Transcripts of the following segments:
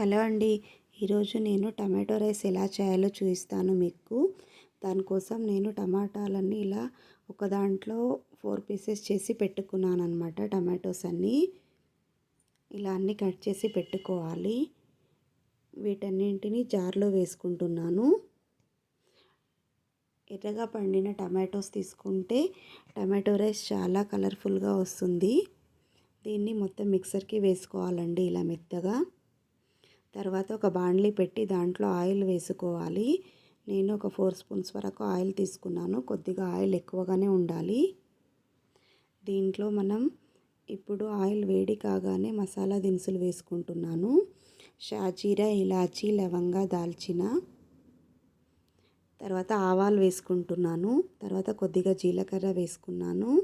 Hello అండి. ఈరోజు నేను టమాటో రైస్ ఎలా చేయాలో చూపిస్తాను మీకు. దానికోసం నేను టమాటాలన్నీ ఇలా ఒక దాంట్లో ఫోర్ పీసెస్ చేసి పెట్టుకున్నాను అనమాట టమాటోస్ అన్నీ. ఇలా అన్నీ కట్ చేసి పెట్టుకోవాలి. వీటన్నింటిని జార్లో వేసుకుంటున్నాను. ఎర్రగా పండిన టమాటోస్ తీసుకుంటే టమాటో రైస్ చాలా కలర్ఫుల్గా వస్తుంది. దీన్ని మొత్తం మిక్సర్కి వేసుకోవాలండి ఇలా మెత్తగా. తర్వాత ఒక బాండ్లీ పెట్టి దాంట్లో ఆయిల్ వేసుకోవాలి. నేను ఒక ఫోర్ స్పూన్స్ వరకు ఆయిల్ తీసుకున్నాను. కొద్దిగా ఆయిల్ ఎక్కువగానే ఉండాలి. దీంట్లో మనం ఇప్పుడు ఆయిల్ వేడి కాగానే మసాలా దినుసులు వేసుకుంటున్నాను. షాజీరా ఇలాచీ లవంగా దాల్చిన. తర్వాత ఆవాలు వేసుకుంటున్నాను. తర్వాత కొద్దిగా జీలకర్ర వేసుకున్నాను.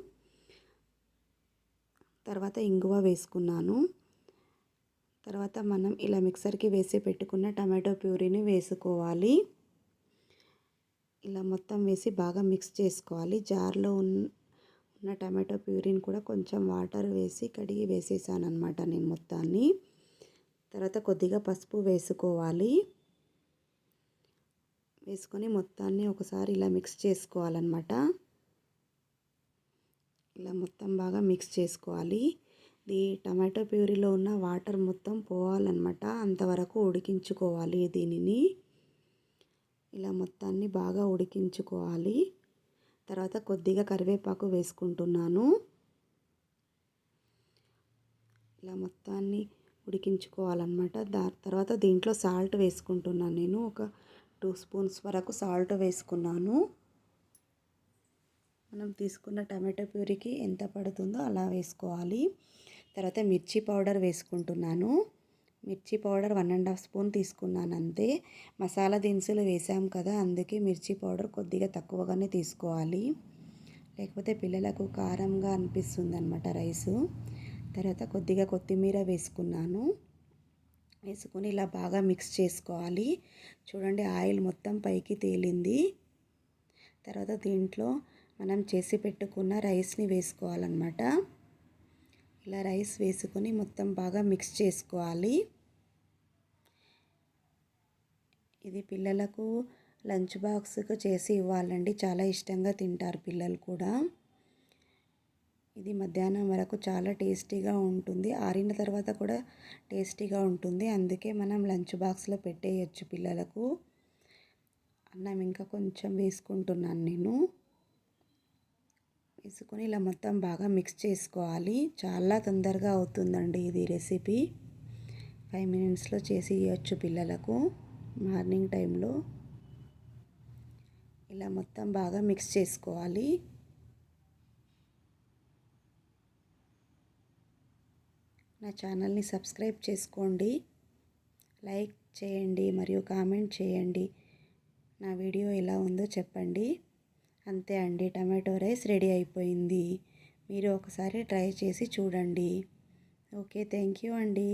తర్వాత ఇంగువ వేసుకున్నాను. తర్వాత మనం ఇలా మిక్సర్కి వేసి పెట్టుకున్న టమాటో ప్యూరీని వేసుకోవాలి. ఇలా మొత్తం వేసి బాగా మిక్స్ చేసుకోవాలి. జార్లో ఉన్న టమాటో ప్యూరీని కూడా కొంచెం వాటర్ వేసి కడిగి వేసేసాను అనమాట నేను మొత్తాన్ని. తర్వాత కొద్దిగా పసుపు వేసుకోవాలి. వేసుకొని మొత్తాన్ని ఒకసారి ఇలా మిక్స్ చేసుకోవాలన్నమాట. ఇలా మొత్తం బాగా మిక్స్ చేసుకోవాలి. ఈ టమాటో ప్యూరీలో ఉన్న వాటర్ మొత్తం పోవాలన్నమాట. అంతవరకు ఉడికించుకోవాలి దీనిని. ఇలా మొత్తాన్ని బాగా ఉడికించుకోవాలి. తర్వాత కొద్దిగా కరివేపాకు వేసుకుంటున్నాను. ఇలా మొత్తాన్ని ఉడికించుకోవాలన్నమాట. దా తర్వాత దీంట్లో సాల్ట్ వేసుకుంటున్నాను నేను. ఒక టూ స్పూన్స్ వరకు సాల్ట్ వేసుకున్నాను. మనం తీసుకున్న టమాటో ప్యూరీకి ఎంత పడుతుందో అలా వేసుకోవాలి. తర్వాత మిర్చి పౌడర్ వేసుకుంటున్నాను. మిర్చి powder one and half spoon తీసుకున్నాను అంతే. మసాలా దినుసులు వేసాం కదా అందుకే మిర్చి పౌడర్ కొద్దిగా తక్కువగానే తీసుకోవాలి. లేకపోతే పిల్లలకు కారంగా అనిపిస్తుంది అనమాట రైసు. తర్వాత కొద్దిగా కొత్తిమీర వేసుకున్నాను. వేసుకుని ఇలా బాగా మిక్స్ చేసుకోవాలి. చూడండి ఆయిల్ మొత్తం పైకి తేలింది. తర్వాత దీంట్లో మనం చేసి పెట్టుకున్న రైస్ని వేసుకోవాలన్నమాట. ఇలా రైస్ వేసుకొని మొత్తం బాగా మిక్స్ చేసుకోవాలి. ఇది పిల్లలకు లంచ్ బాక్స్కు చేసి ఇవ్వాలండి. చాలా ఇష్టంగా తింటారు పిల్లలు కూడా. ఇది మధ్యాహ్నం వరకు చాలా టేస్టీగా ఉంటుంది. ఆరిన తర్వాత కూడా టేస్టీగా ఉంటుంది. అందుకే మనం లంచ్ బాక్స్లో పెట్టేయచ్చు పిల్లలకు. అన్నం ఇంకా కొంచెం వేసుకుంటున్నాను నేను. వేసుకొని ఇలా మొత్తం బాగా మిక్స్ చేసుకోవాలి. చాలా తొందరగా అవుతుందండి ఇది రెసిపీ. ఫైవ్ మినిట్స్లో చేసి ఇవ్వచ్చు పిల్లలకు మార్నింగ్ టైంలో. ఇలా మొత్తం బాగా మిక్స్ చేసుకోవాలి. నా ఛానల్ని సబ్స్క్రైబ్ చేసుకోండి. లైక్ చేయండి మరియు కామెంట్ చేయండి. నా వీడియో ఎలా ఉందో చెప్పండి. అంతే అండి టమాటో రైస్ రెడీ అయిపోయింది. మీరు ఒకసారి ట్రై చేసి చూడండి. ఓకే థ్యాంక్ యూ అండి.